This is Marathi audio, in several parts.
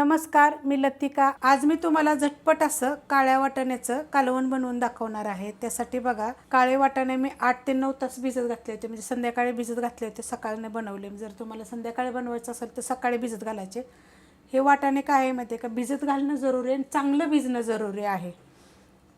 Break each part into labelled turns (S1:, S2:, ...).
S1: नमस्कार मी लतिका. आज मी तुम्हाला झटपट असं काळ्या वाटाण्याचं कालवण बनवून दाखवणार आहे. त्यासाठी बघा काळे वाटाणे मी आठ ते नऊ तास भिजत घातले होते. म्हणजे संध्याकाळी भिजत घातले होते सकाळने बनवले. म्हणजे जर तुम्हाला संध्याकाळी बनवायचं असेल तर सकाळी भिजत घालायचे. हे वाटाणे काय आहे माहिती आहे का? भिजत घालणं जरुरी आहे आणि चांगलं भिजणं जरुरी आहे.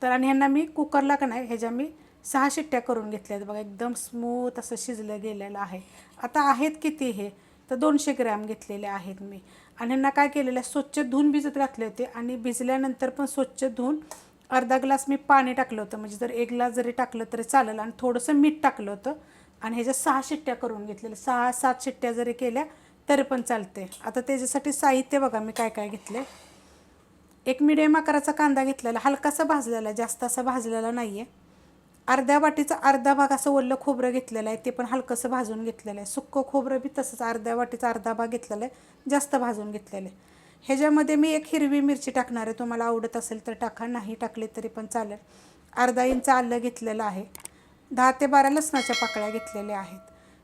S1: तर आणि ह्यांना मी कुकरला का नाही ह्याच्या मी सहा शिट्ट्या करून घेतल्या आहेत. बघा एकदम स्मूथ असं शिजलं गेलेलं आहे. आता आहेत किती हे? तर दोनशे ग्रॅम घेतलेले आहेत मी. आणि यांना काय केलेलं आहे? स्वच्छ धुवून भिजत घातले होते आणि भिजल्यानंतर पण स्वच्छ धुवून अर्धा ग्लास मी पाणी टाकलं होतं. म्हणजे जर एक ग्लास जरी टाकलं तरी चालेल आणि थोडंसं मीठ टाकलं होतं. आणि ह्याच्या सहा शिट्ट्या करून घेतलेल्या. सहा सात शिट्ट्या जरी केल्या तरी पण चालते आता त्याच्यासाठी साहित्य बघा मी काय काय घेतले एक मिडियम आकाराचा कांदा घेतलेला. हलकासा भाजलेला. आहे, जास्त असा भाजलेला नाही आहे अर्ध्या वाटीचा अर्धा भाग असं ओलं खोबरं घेतलेलं आहे ते पण हलकंसं भाजून घेतलेलं आहे. सुक्कं खोबरं बी तसंच अर्ध्या वाटीचा अर्धा भाग घेतलेला आहे जास्त भाजून घेतलेलं आहे. ह्याच्यामध्ये मी एक हिरवी मिरची टाकणार आहे तुम्हाला आवडत असेल तर टाका नाही टाकली तरी पण चालेल. अर्धा इंच आलं घेतलेलं आहे. दहा ते बारा लसणाच्या पाकळ्या घेतलेल्या आहेत.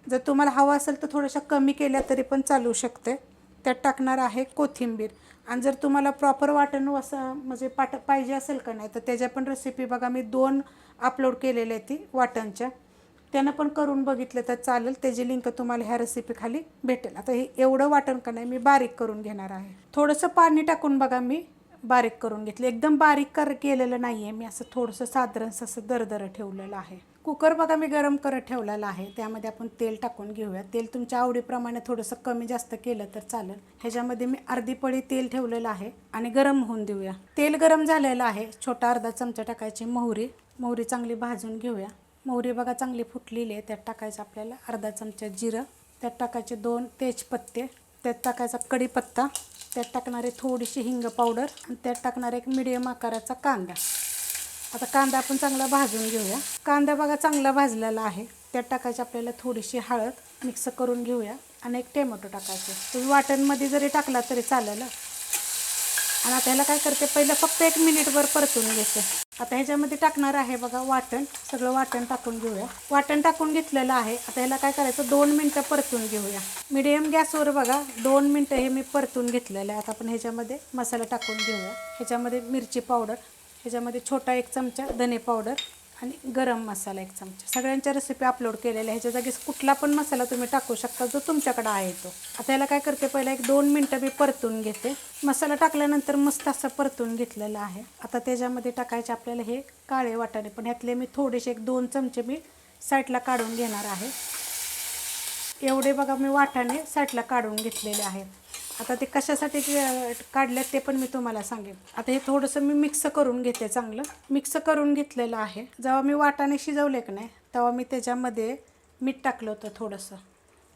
S1: जर तुम्हाला हवं असेल तर थोड्याशा कमी केल्या तरी पण चालू शकते. त्यात टाकणार आहे कोथिंबीर. आणि जर तुम्हाला प्रॉपर वाटण असं म्हणजे पाट पाहिजे असेल का नाही तर त्याच्या पण रेसिपी बघा. मी दोन अपलोड केलेल्या आहेत ती वाटणच्या. त्यानं पण करून बघितलं तर चालेल. त्याची लिंक तुम्हाला ह्या रेसिपीखाली भेटेल. आता हे एवढं वाटण का नाही मी बारीक करून घेणार आहे. थोडंसं पाणी टाकून बघा मी बारीक करून घेतलं. एकदम बारीक कर केलेलं नाही आहे मी असं थोडंसं साधारण असं दरदरं ठेवलेलं आहे. कुकर बघा मी गरम करत ठेवलेला आहे. त्यामध्ये आपण तेल टाकून घेऊया तेल तुमच्या आवडीप्रमाणे थोडंसं कमी जास्त केलं तर चालेल. ह्याच्यामध्ये मी अर्धी पळी तेल ठेवलेलं आहे आणि गरम होऊन देऊया. तेल गरम झालेलं आहे. छोटा अर्धा चमचा टाकायची मोहरी. मोहरी चांगली भाजून घेऊया. मोहरी बघा चांगली फुटलेली आहे. त्यात टाकायचं आपल्याला अर्धा चमचा जिरं. त्यात टाकायचे दोन तेजपत्ते. त्यात टाकायचा कढीपत्ता. त्यात टाकणारे थोडीशी हिंग पावडर. आणि त्यात टाकणारे एक मिडियम आकाराचा कांदा. आता कांदा आपण चांगला भाजून घेऊया. कांदा बघा चांगला भाजलेला आहे. त्यात टाकायची आपल्याला थोडीशी हळद मिक्स करून घेऊया आणि एक टेमॅटो टाकायचे. तुम्ही वाटणमध्ये जरी टाकला तरी चालेल. आणि आता ह्याला काय करते पहिलं फक्त एक मिनिटभर परतून घेते. आता ह्याच्यामध्ये टाकणार आहे बघा वाटण. सगळं वाटण टाकून घेऊया. वाटण टाकून घेतलेलं आहे. आता ह्याला काय करायचं दोन मिनटं परतून घेऊया. मिडियम गॅसवर बघा दोन मिनटं हे मी परतून घेतलेलं आहे. आता आपण ह्याच्यामध्ये मसाला टाकून घेऊया. ह्याच्यामध्ये मिरची पावडर ह्याच्यामध्ये छोटा एक चमचा धने पावडर आणि गरम मसाला एक चमचा. सगळ्यांच्या रेसिपी अपलोड केलेल्या ह्याच्या जागी कुठला पण मसाला तुम्ही टाकू शकता जो तुमच्याकडे आहे तो. आता याला काय करते पहिला एक दोन मिनटं मी परतून घेते. मसाला टाकल्यानंतर मस्त असं परतून घेतलेला आहे. आता त्याच्यामध्ये टाकायचे आपल्याला हे काळे वाटाणे. पण ह्यातले मी थोडेसे एक दोन चमचे मी साईडला काढून घेणार आहे. एवढे बघा मी वाटाणे साईडला काढून घेतलेले आहेत. आता ते कशासाठी काढल्यात ते पण मी तुम्हाला सांगेन. आता हे थोडंसं मी मिक्स करून घेते चांगलं. मिक्स करून घेतलेलं आहे. जेव्हा मी वाटाणे शिजवले की नाही तेव्हा मी त्याच्यामध्ये मीठ टाकलं होतं थोडंसं.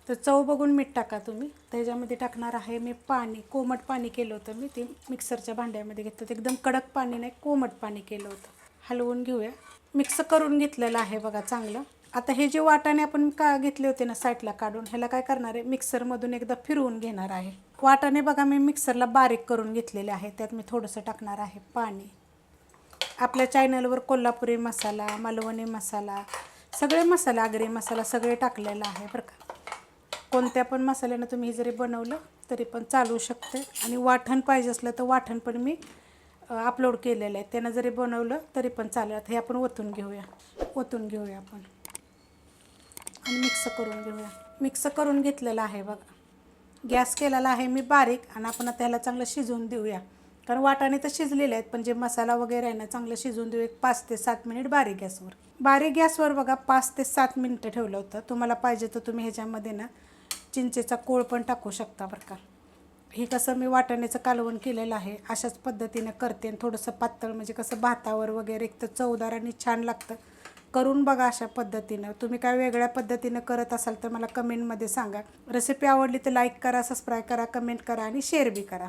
S1: तर चव बघून मीठ टाका तुम्ही. त्याच्यामध्ये टाकणार आहे मी पाणी कोमट पाणी केलं होतं मी ते मिक्सरच्या भांड्यामध्ये घेतलं एकदम कडक पाणी नाही कोमट पाणी केलं होतं. हलवून घेऊया. मिक्स करून घेतलेलं आहे बघा चांगलं. आता हे जे वाटाणे आपण का घेतले होते ना साईडला काढून ह्याला काय करणार आहे? मिक्सरमधून एकदा फिरवून घेणार आहे. वाटाणे बघा मी मिक्सरला बारीक करून घेतलेले आहे त्यात मी थोडंसं टाकणार आहे पाणी. आपल्या चॅनलवर कोल्हापुरी मसाला मालवणी मसाला सगळे मसाले आगरी मसाला सगळे टाकलेलं आहे बरं का. कोणत्या पण मसाल्यानं तुम्ही हे जरी बनवलं तरी पण चालू शकते. आणि वाठण पाहिजे असलं तर वाठण पण मी अपलोड केलेलं आहे. त्यानं जरी बनवलं तरी पण चालेल. आता हे आपण ओतून घेऊया. ओतून घेऊया आपण. आणि मिक्स करून घेऊया. मिक्स करून घेतलेलं आहे बघा. गॅस केलेला आहे मी बारीक आणि आपण आता ह्याला चांगलं शिजवून देऊया. कारण वाटाणे तर शिजलेले आहेत पण जे मसाला वगैरे आहे ना चांगलं शिजवून देऊ एक पाच ते सात मिनिट बारीक गॅसवर. बारीक गॅसवर बघा पाच ते सात मिनटं ठेवलं होतं. तुम्हाला पाहिजे तर तुम्ही ह्याच्यामध्ये ना चिंचेचा कोळ पण टाकू शकता बरं का. हे कसं मी वाटाण्याचं कालवण केलेलं आहे अशाच पद्धतीनं करते आणि थोडंसं पातळ म्हणजे कसं भातावर वगैरे एक तर चवदार आणि छान लागतं. करून बघा अशा पद्धतीनं. तुम्ही काय वेगळ्या पद्धतीनं करत असाल तर मला कमेंटमध्ये सांगा. रेसिपी आवडली तर लाईक करा सबस्क्राईब करा कमेंट करा आणि शेअर बी करा.